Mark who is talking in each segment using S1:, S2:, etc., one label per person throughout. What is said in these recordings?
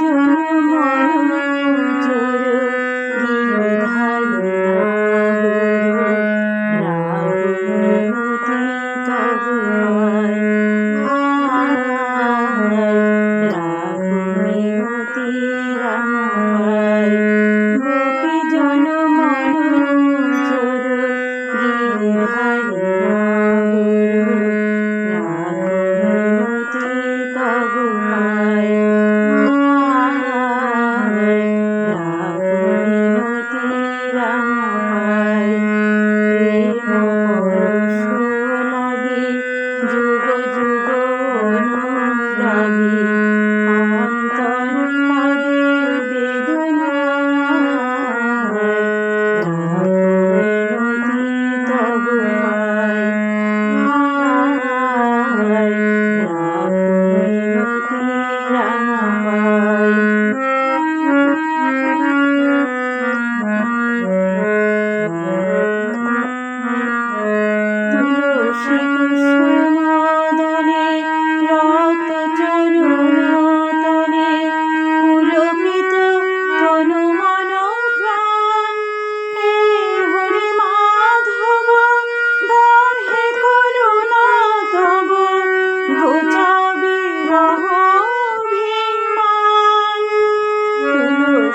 S1: জন্য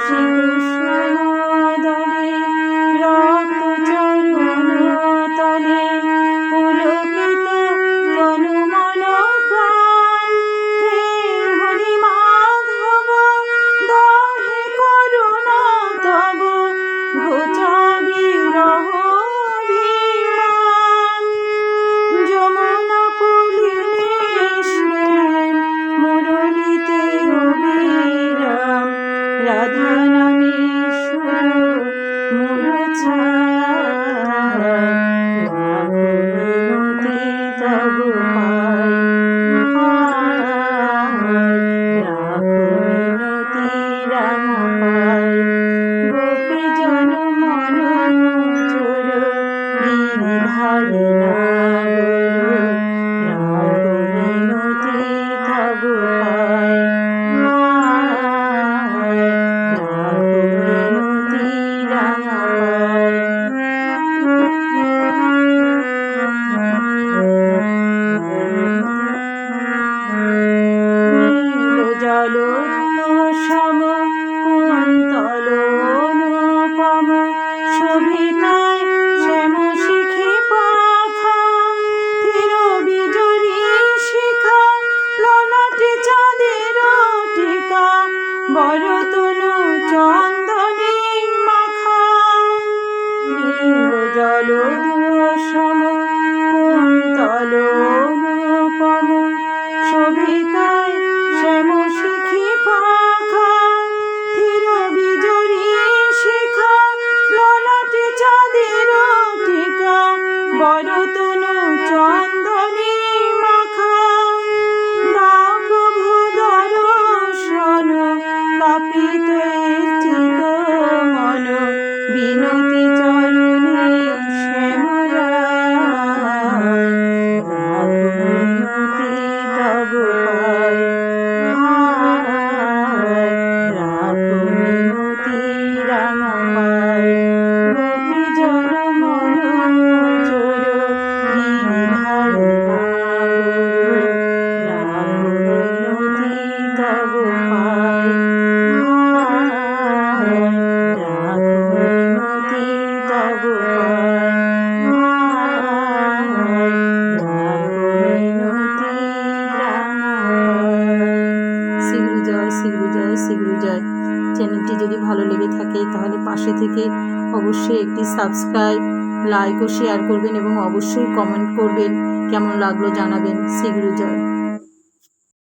S1: 只能。time. চ্যানেলটি যদি ভালো লেগে থাকে, তাহলে পাশে থেকে অবশ্যই একটি সাবস্ক্রাইব লাইক ও শেয়ার করবেন এবং অবশ্যই কমেন্ট করবেন। কেমন লাগল জানাবেন। শীঘ্র জয়